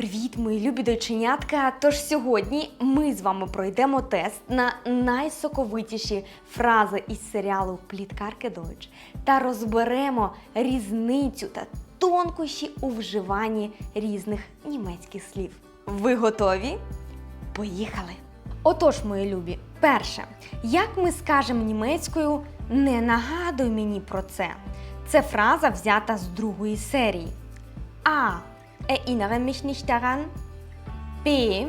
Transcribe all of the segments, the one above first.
Привіт, мої любі доченятка! Тож сьогодні ми з вами пройдемо тест на найсоковитіші фрази із серіалу Пліткарки Дойч та розберемо різницю та тонкощі у вживанні різних німецьких слів. Ви готові? Поїхали! Отож, мої любі, перше, як ми скажемо німецькою, не нагадуй мені про це. Це фраза взята з другої серії. А. Erinnere mich nicht daran. B.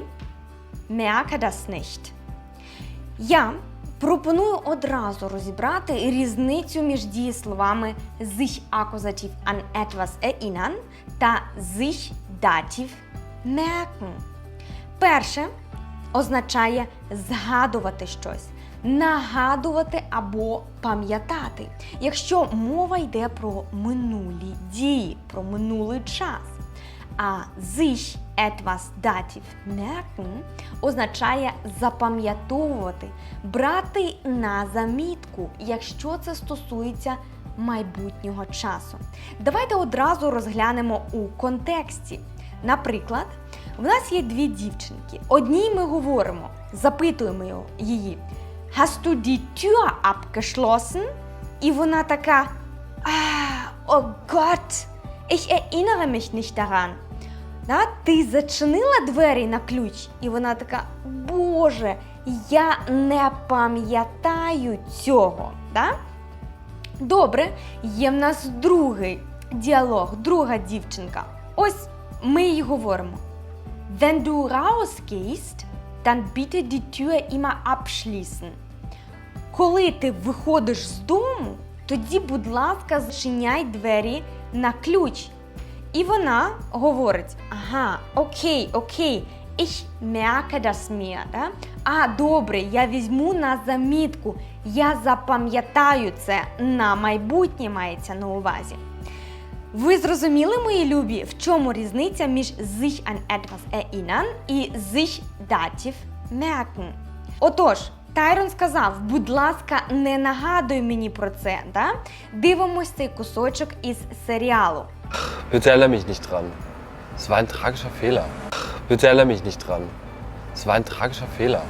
Merke das nicht. Я пропоную одразу розібрати різницю між дієсловами sich Akkusativ an etwas erinnern та sich Dativ merken. Перше означає згадувати щось, нагадувати або пам'ятати, якщо мова йде про минулі дії, про минулий час. А sich etwas Dativ merken означає запам'ятовувати, брати на замітку, якщо це стосується майбутнього часу. Давайте одразу розглянемо у контексті. Наприклад, в нас є дві дівчинки. Одній ми говоримо, запитуємо її: Hast du die Tür abgeschlossen? І вона така: ah, oh Gott, ich erinnere mich nicht daran. Да? Ти зачинила двері на ключ, і вона така: Боже, я не пам'ятаю цього. Да? Добре, є в нас другий діалог, друга дівчинка. Ось ми їй говоримо. Wenn du rausgehst, dann bitte die Tür immer abschließen. Коли ти виходиш з дому, тоді, будь ласка, зачиняй двері на ключ. І вона говорить: ага, окей, окей, ich merke das mir. Да? А, добре, я візьму на замітку. Я запам'ятаю це на майбутнє мається на увазі. Ви зрозуміли, мої любі, в чому різниця між sich an etwas erinnern і sich dativ merken? Отож, Тайрон сказав, будь ласка, не нагадуй мені про це. Да? Дивимось цей кусочок із серіалу. Bitte erinnere mich nicht dran. Es war ein tragischer Fehler. Bitte erinnere mich nicht dran. Es war ein tragischer Fehler.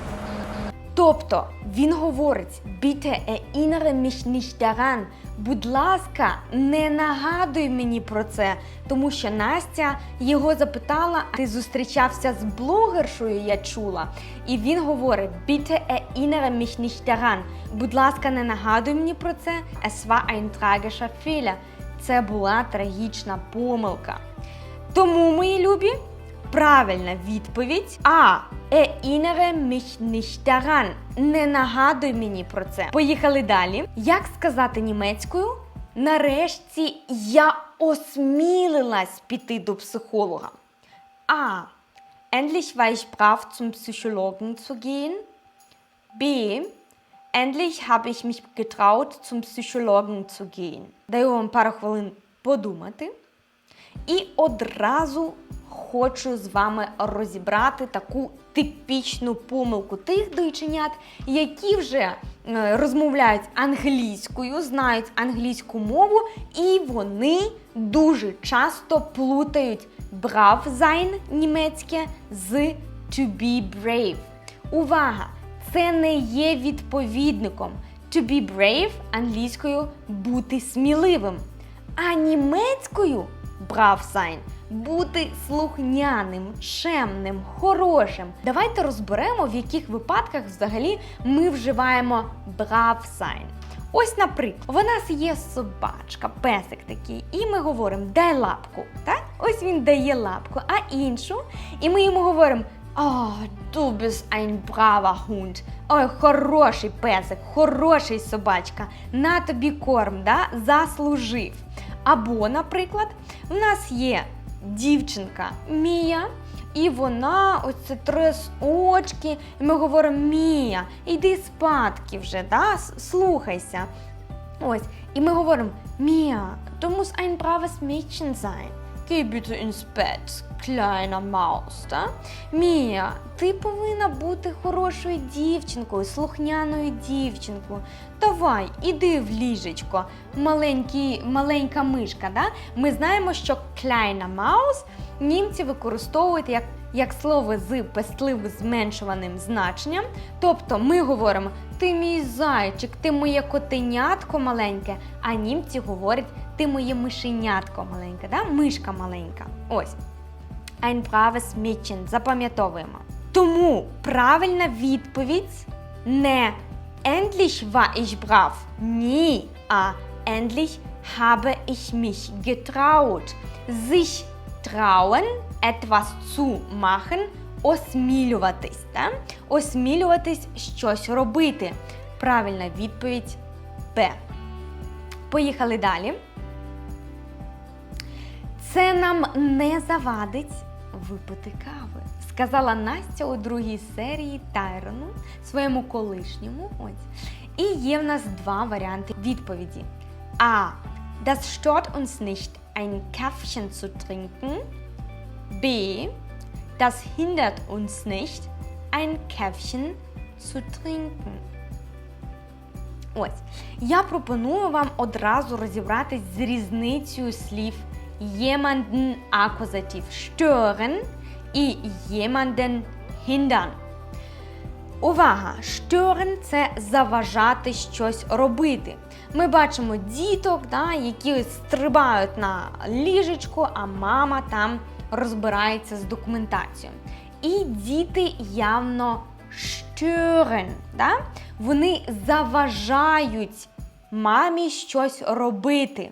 Тобто він говорить Bitte erinnere mich nicht daran. Будь ласка, не нагадуй мені про це, тому що Настя його запитала, ти зустрічався з блогершою, я чула. І він говорить Bitte erinnere mich nicht daran. Будь ласка, не нагадуй мені про це. Es war ein tragischer Fehler. Це була трагічна помилка. Тому, мої любі, правильна відповідь А. Erinnere mich nicht daran. Не нагадуй мені про це. Поїхали далі. Як сказати німецькою? Нарешті я осмілилась піти до психолога. А. Endlich war ich brav zum Psychologen zu gehen. B. Endlich habe ich mich getraut, zum Psychologen zu gehen. Даю вам пару хвилин подумати. І одразу хочу з вами розібрати таку типічну помилку тих дойченят, які вже е, розмовляють англійською, знають англійську мову, і вони дуже часто плутають brav sein німецьке з to be brave. Увага! Це не є відповідником. To be brave англійською бути сміливим. А німецькою brav sein бути слухняним, чемним, хорошим. Давайте розберемо, в яких випадках взагалі ми вживаємо brav sein. Ось, наприклад, у нас є собачка, песик такий, і ми говоримо дай лапку. Так? Ось він дає лапку, а іншу, і ми йому говоримо. О, du bist ein braver Hund. Ой, хороший песик, хороший собачка. На тобі корм, да? заслужив. Або, наприклад, в нас є дівчинка Мія, і вона ось це трес очки, і ми говоримо Мія, іди спадки вже, да? слухайся. Ось, і ми говоримо Мія, du musst ein braves Mädchen sein. Geh bitte ins Bett. Maus, да? Мія, ти повинна бути хорошою дівчинкою, слухняною дівчинкою. Давай, іди в ліжечко, маленький, маленька мишка. Да? Ми знаємо, що kleiner Maus німці використовують як, як слово з пестливо зменшуваним значенням. Тобто ми говоримо ти мій зайчик, ти моє котенятко маленьке, а німці говорять ти моє мишенятко маленьке, да? мишка маленька. Ось. Ein braves Mädchen. Запам'ятовуємо. Тому правильна відповідь не endlich war ich brav. Ні, а endlich habe ich mich getraut. Sich trauen, etwas zu machen, осмілюватись. Да? Осмілюватись щось робити. Правильна відповідь Б. Поїхали далі. Це нам не завадить випити кави, сказала Настя у другій серії Тайрону своєму колишньому. Ось. І є в нас два варіанти відповіді. А. Das stört uns nicht, ein Käffchen zu trinken. B. Das hindert uns nicht, ein Käffchen zu trinken. Ось. Я пропоную вам одразу розібратись з різницею слів jemanden акузатив stören і jemanden hindern. Увага! Stören – це заважати щось робити. Ми бачимо діток, да, які стрибають на ліжечку, а мама там розбирається з документацією. І діти явно stören, да? вони заважають мамі щось робити.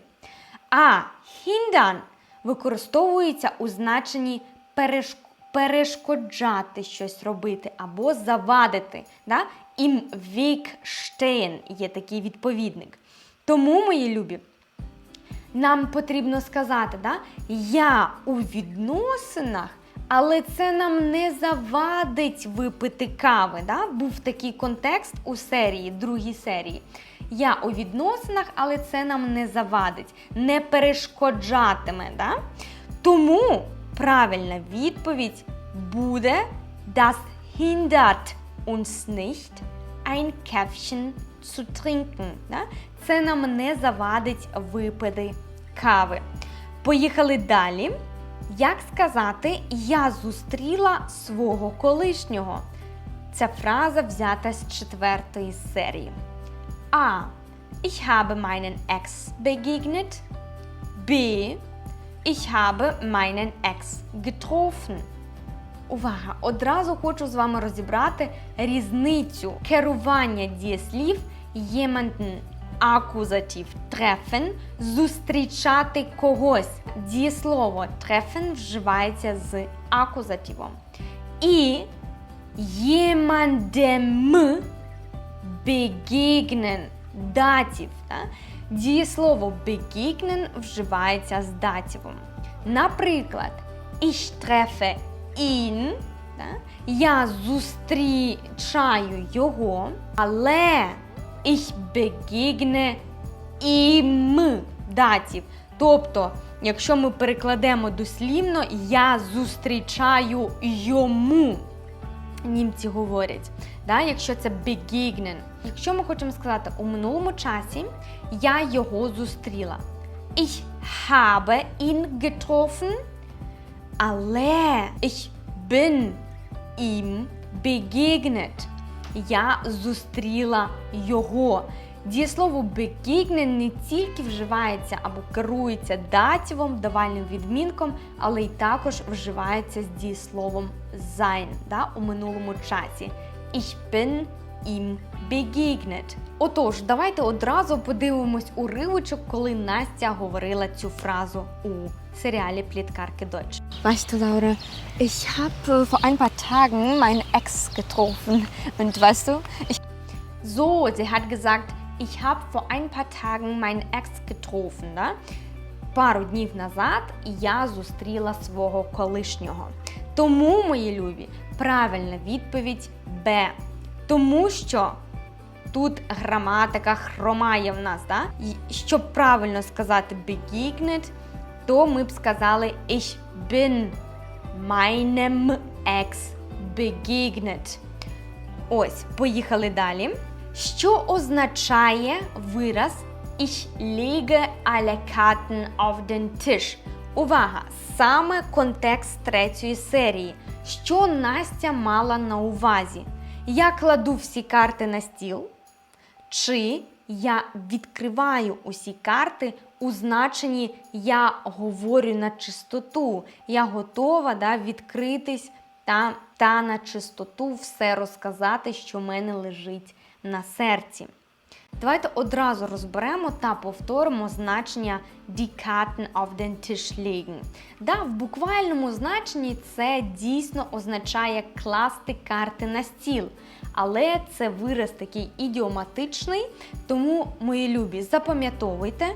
А hindern використовується у значенні перешк- перешкоджати щось робити або завадити. Да? Im Weg є такий відповідник. Тому, мої любі, нам потрібно сказати, да? я у відносинах, але це нам не завадить випити кави. Да? Був такий контекст у серії, другій серії. Я у відносинах, але це нам не завадить, не перешкоджатиме. Да? Тому правильна відповідь буде Das hindert uns nicht, ein Käffchen zu trinken. Да? Це нам не завадить випити кави. Поїхали далі. Як сказати, я зустріла свого колишнього? Ця фраза взята з четвертої серії. A. Ich habe meinen Ex begegnet. B. Ich habe meinen Ex getroffen. Увага! Одразу хочу з вами розібрати різницю керування дієслів jemanden акузатив treffen зустрічати когось. Дієслово treffen вживається з акузативом. І jemandem begegnen датів. Да? Дієслово begegnen вживається з датівом. Наприклад, ich treffe ihn, я зустрічаю його, але ich begegne ihm датів. Тобто, якщо ми перекладемо дослівно, я зустрічаю йому німці говорять, да, якщо це begegnen. Якщо ми хочемо сказати у минулому часі, я його зустріла. Ich habe ihn getroffen, але ich bin ihm begegnet. Я зустріла його. Дієслово «бегігнен» не тільки вживається або керується датівом, давальним відмінком, але й також вживається з дієсловом sein да, у минулому часі. Ich bin ihm begegnet. Отож, давайте одразу подивимось уривочок, коли Настя говорила цю фразу у серіалі Пліткарки Deutsch. Weißt du, Laura, ich habe vor ein paar Tagen meinen Ex getroffen. Und weißt du, ich So, sie hat gesagt, ich habe vor ein paar Tagen meinen Ex getroffen. Да? Пару днів назад я зустріла свого колишнього. Тому, мої любі, правильна відповідь Б. Тому що тут граматика хромає в нас. Да? І щоб правильно сказати begegnet, то ми б сказали ich bin meinem Ex begegnet. Ось, поїхали далі. Що означає вираз Ich lege alle Karten auf den Tisch? Увага! Саме контекст третьої серії. Що Настя мала на увазі? Я кладу всі карти на стіл. Чи я відкриваю усі карти у значенні я говорю на чистоту, я готова да, відкритись та, та на чистоту все розказати, що в мене лежить на серці. Давайте одразу розберемо та повторимо значення die Karten auf den Tisch legen. Да, в буквальному значенні це дійсно означає класти карти на стіл. Але це вираз такий ідіоматичний, тому, мої любі, запам'ятовуйте,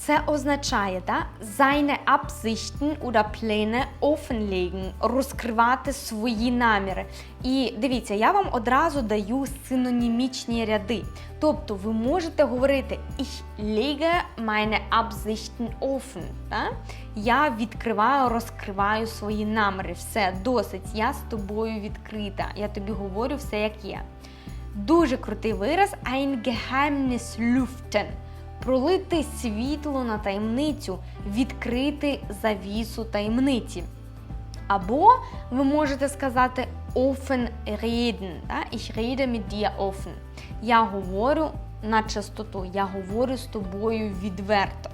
це означає да, seine Absichten oder Pläne offenlegen, розкривати свої наміри. І дивіться, я вам одразу даю синонімічні ряди. Тобто ви можете говорити Ich lege meine Absichten offen. Да? Я відкриваю, розкриваю свої наміри. Все, досить, я з тобою відкрита. Я тобі говорю все, як є. Дуже крутий вираз ein Geheimnis lüften. Пролити світло на таємницю, відкрити завісу таємниці. Або ви можете сказати offen reden. Да? Ich rede mit dir offen. Я говорю на чистоту, я говорю з тобою відверто.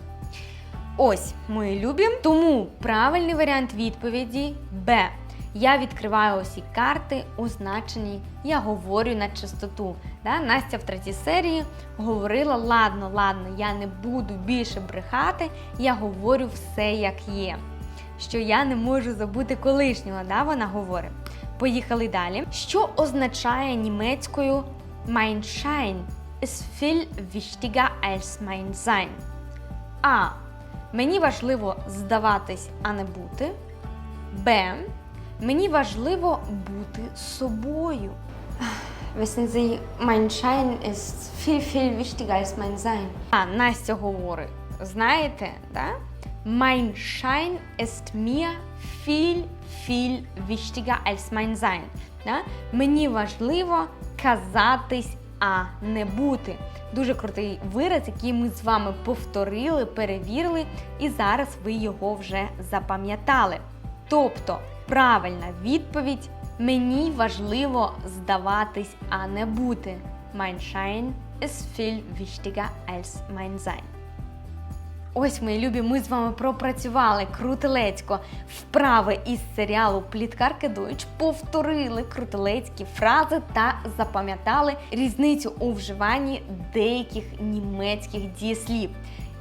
Ось, мої любі. Тому правильний варіант відповіді Б. Я відкриваю усі карти у значенні Я говорю на чистоту. Да? Настя в третій серії говорила: ладно, ладно, я не буду більше брехати, я говорю все як є. Що я не можу забути колишнього, да? вона говорить. Поїхали далі. Що означає німецькою Mein Schein ist viel wichtiger als mein Sein? А. Мені важливо здаватись, а не бути. Б. Мені важливо бути собою. Wissen Sie, mein Schein ist viel, viel wichtiger als mein Sein. А Настя говорить, знаєте, да? Mein Schein ist mir viel, viel wichtiger als mein Sein. Да? Мені важливо казатись, а не бути. Дуже крутий вираз, який ми з вами повторили, перевірили, і зараз ви його вже запам'ятали. Тобто, правильна відповідь мені важливо здаватись, а не бути. Mein Schein ist viel wichtiger als mein Sein. Ось, мої любі, ми з вами пропрацювали крутелецько вправи із серіалу Пліткарки Дойч, повторили крутелецькі фрази та запам'ятали різницю у вживанні деяких німецьких дієслів.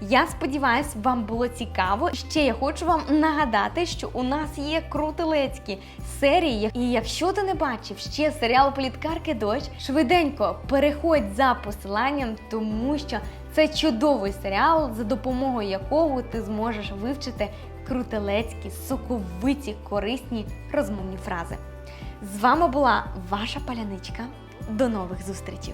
Я сподіваюся, вам було цікаво. Ще я хочу вам нагадати, що у нас є крутелецькі серії. І якщо ти не бачив ще серіал Пліткарки Дощ, швиденько переходь за посиланням, тому що це чудовий серіал, за допомогою якого ти зможеш вивчити крутелецькі, соковиті, корисні розмовні фрази. З вами була ваша паляничка. До нових зустрічей!